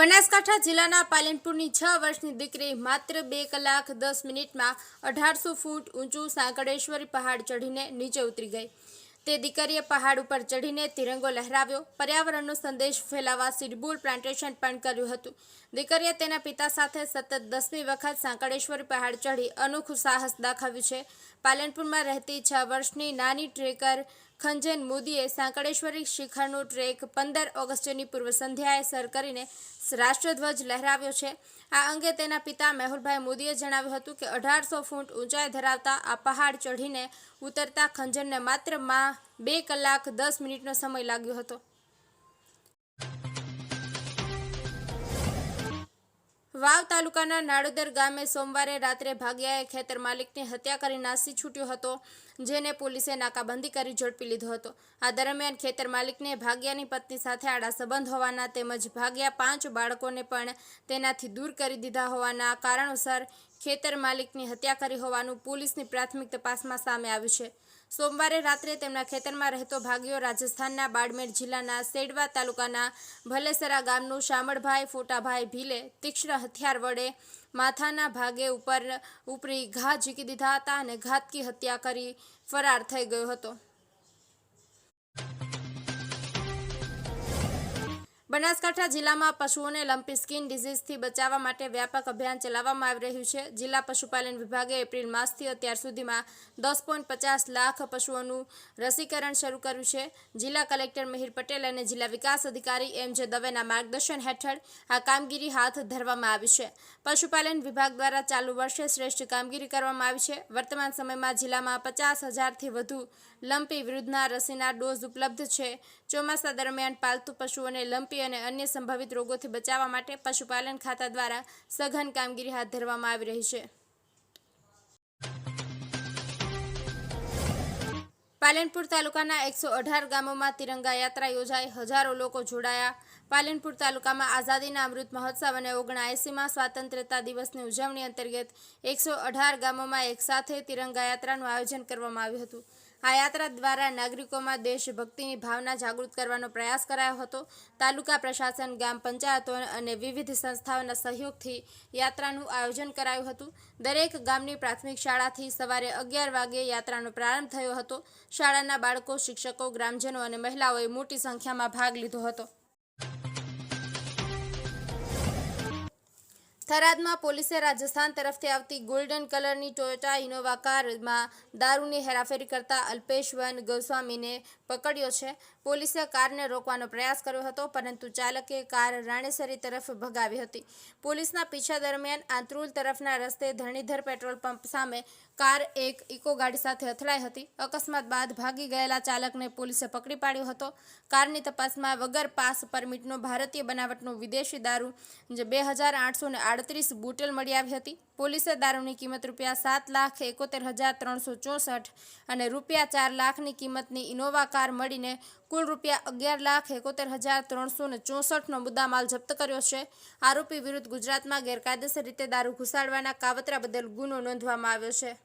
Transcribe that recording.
બનાસકાંઠા જિલ્લાના પાલનપુરની છ વર્ષની દીકરી માત્ર બે કલાક દસ મિનિટમાં અઢારસો ફૂટ ઊંચું સાંકળેશ્વરી પહાડ ચઢીને નીચે ઉતરી ગઈ. તે દીકરીએ પહાડ ઉપર ચઢીને તિરંગો લહેરાવ્યો. પર્યાવરણનો સંદેશ ફેલાવવા સિડબુલ પ્લાન્ટેશન પણ કર્યું હતું. દીકરીએ તેના પિતા સાથે સતત દસમી વખત સાંકળેશ્વરી પહાડ ચઢી અનોખું સાહસ દાખવ્યું છે. પાલનપુરમાં રહેતી છ વર્ષની નાની ટ્રેકર ખંજન મોદીએ સાંકળેશ્વરી શિખરનો ટ્રેક પંદર ઓગસ્ટની પૂર્વ સંધ્યાએ સર કરીને રાષ્ટ્રધ્વજ લહેરાવ્યો છે. આ અંગે તેના પિતા મેહુલભાઈ મોદીએ જણાવ્યું હતું કે અઢારસો ફૂટ ઊંચાઈ ધરાવતા આ પહાડ ચઢીને ઉતરતા ખંજનને માત્રમાં બે કલાક દસ મિનિટનો સમય લાગ્યો હતો. વાવ તાલુકાના નાડોદર ગામે સોમવારે રાત્રે ભાગ્યાએ ખેતર માલિકની હત્યા કરી નાસી છૂટ્યો હતો, જેને પોલીસે નાકાબંધી કરી ઝડપી લીધો હતો. આ દરમિયાન ખેતર માલિકને ભાગ્યાની પત્ની સાથે આડા સંબંધ હોવાના તેમજ ભાગ્યા પાંચ બાળકોને પણ તેનાથી દૂર કરી દીધા હોવાના કારણોસર ખેતર માલિકની હત્યા કરી હોવાનું પોલીસની પ્રાથમિક તપાસમાં સામે આવ્યું છે. સોમવારે રાત્રે તેમના ખેતરમાં રહેતો ભાગ્યો રાજસ્થાનના બાડમેર જિલ્લાના સેડવા તાલુકાના ભલેસરા ગામનું શામળભાઈ, ફોટાભાઈ ભીલે તીક્ષ્ણ હથિયાર વડે માથાના ભાગે ઉપર ઉપરી ઘા ઝીકી દીધા હતા અને ઘાતકી હત્યા કરી ફરાર થઈ ગયો હતો. બનાસકાંઠા જિલ્લામાં પશુઓને લંપી સ્કિન ડિઝીઝથી બચાવવા માટે વ્યાપક અભિયાન ચલાવવામાં આવી રહ્યું છે. જિલ્લા પશુપાલન વિભાગે એપ્રિલ માસથી અત્યાર સુધીમાં દસ પચાસ લાખ પશુઓનું રસીકરણ શરૂ કર્યું છે. જિલ્લા કલેક્ટર મિહિર પટેલ અને જિલ્લા વિકાસ અધિકારી એમ જે દવેના માર્ગદર્શન હેઠળ આ કામગીરી હાથ ધરવામાં આવી છે. પશુપાલન વિભાગ દ્વારા ચાલુ વર્ષે શ્રેષ્ઠ કામગીરી કરવામાં આવી છે. વર્તમાન સમયમાં જિલ્લામાં પચાસ હજારથી વધુ લંપી વિરુદ્ધના રસીના ડોઝ ઉપલબ્ધ છે. ચોમાસા દરમિયાન પાલતુ પશુઓને લંપી અને અન્ય સંભવિત રોગોથી બચાવવા માટે પશુપાલન ખાતા દ્વારા સઘન કામગીરી હાથ ધરવામાં આવી રહી છે. પાલનપુર તાલુકાના એકસો અઢાર ગામોમાં તિરંગા યાત્રા યોજાઈ. હજારો લોકો જોડાયા. પાલનપુર તાલુકામાં આઝાદીના અમૃત મહોત્સવ અને ઓગણએંસીમાં સ્વાતંત્ર્યતા દિવસની ઉજવણી અંતર્ગત એકસો અઢાર ગામોમાં એકસાથે તિરંગા યાત્રાનું આયોજન કરવામાં આવ્યું હતું. આ યાત્રા દ્વારા નાગરિકોમાં દેશભક્તિની ભાવના જાગૃત કરવાનો પ્રયાસ કરાયો હતો. તાલુકા પ્રશાસન, ગામ પંચાયતો અને વિવિધ સંસ્થાઓના સહયોગથી યાત્રાનું આયોજન કરાયું હતું. દરેક ગામની પ્રાથમિક શાળાથી સવારે અગિયાર વાગે યાત્રાનો પ્રારંભ થયો હતો. શાળાના બાળકો, શિક્ષકો, ગ્રામજનો અને મહિલાઓએ મોટી સંખ્યામાં ભાગ લીધો હતો. થરાદમાં પોલીસે રાજસ્થાન તરફથી આવતી ગોલ્ડન કલરની ટોયોટા ઇનોવા કારમાં દારૂની હેરાફેરી કરતા અલ્પેશવન ગોસ્વામીને પકડ્યો છે. પોલીસે કારને રોકવાનો પ્રયાસ કર્યો હતો, પરંતુ ચાલકે કાર રાણેસરી તરફ ભગાવી હતી. પોલીસના પીછા દરમિયાન આંતરુલ તરફના રસ્તે ધરણીધર પેટ્રોલ પંપ સામે કાર એક ઇકો ગાડી સાથે અથડાઈ હતી. અકસ્માત બાદ ભાગી ગયેલા ચાલકને પોલીસે પકડી પાડ્યો હતો. કારની તપાસમાં વગર પાસ પરમિટનો ભારતીય બનાવટનો વિદેશી દારૂ, જે બે હજાર આઠસો ને આડત્રીસ બોટલ મળી આવી હતી. પોલીસે દારૂની કિંમત રૂપિયા સાત લાખ એકોતેર હજાર ત્રણસો ચોસઠ અને રૂપિયા ચાર લાખની કિંમતની ઇનોવા કાર મળીને કુલ રૂપિયા અગિયાર લાખ એકોતેર હજાર ત્રણસો ને ચોસઠનો મુદ્દામાલ જપ્ત કર્યો છે. આરોપી વિરુદ્ધ ગુજરાતમાં ગેરકાયદેસર રીતે દારૂ ઘુસાડવાના કાવતરા બદલ ગુનો નોંધવામાં આવ્યો છે.